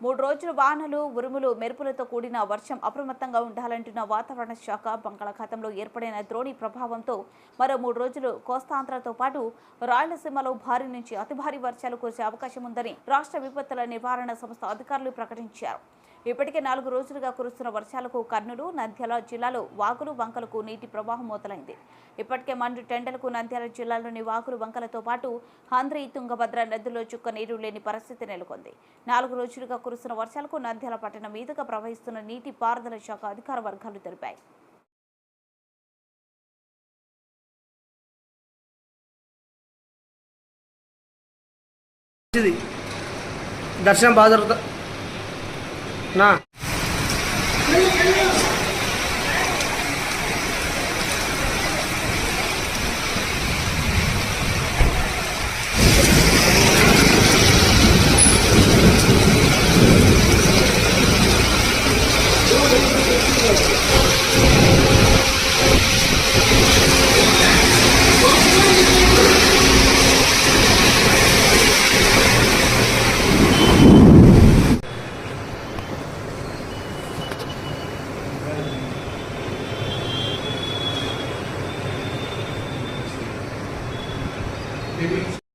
మూడు రోజులు వానలు ఉరుములు మెరుపులతో కూడిన వర్షం అప్రమత్తంగా ఉండాలంటున్న వాతావరణ శాఖ బంగాళాఖాతంలో ఏర్పడిన ద్రోణి ప్రభావంతో మరో మూడు రోజులు కోస్తాంధ్రతో పాటు రాయలసీమలో భారీ నుంచి అతి భారీ వర్షాలు కురిసే అవకాశం ఉందని రాష్ట్ర విపత్తుల నివారణ సంస్థ అధికారులు ప్రకటించారు. ఇప్పటికే నాలుగు రోజులుగా కురుస్తున్న వర్షాలకు కర్నూలు నంద్యాల జిల్లాలో వాగులు వంకలకు నీటి ప్రవాహం మొదలైంది. ఇప్పటికే మండు టెండలకు నంద్యాల జిల్లాలోని వాగులు వంకలతో పాటు హంద్రి తుంగభద్ర నదుల్లో చుక్క నీరు లేని పరిస్థితి నెలకొంది. నాలుగు రోజులుగా కురుస్తున్న వర్షాలకు నంద్యాల పట్టణం మీదుగా ప్రవహిస్తున్న నీటి పారుదల శాఖ అధికార వర్గాలు తెలిపాయి. దర్శనం బాగా não. maybe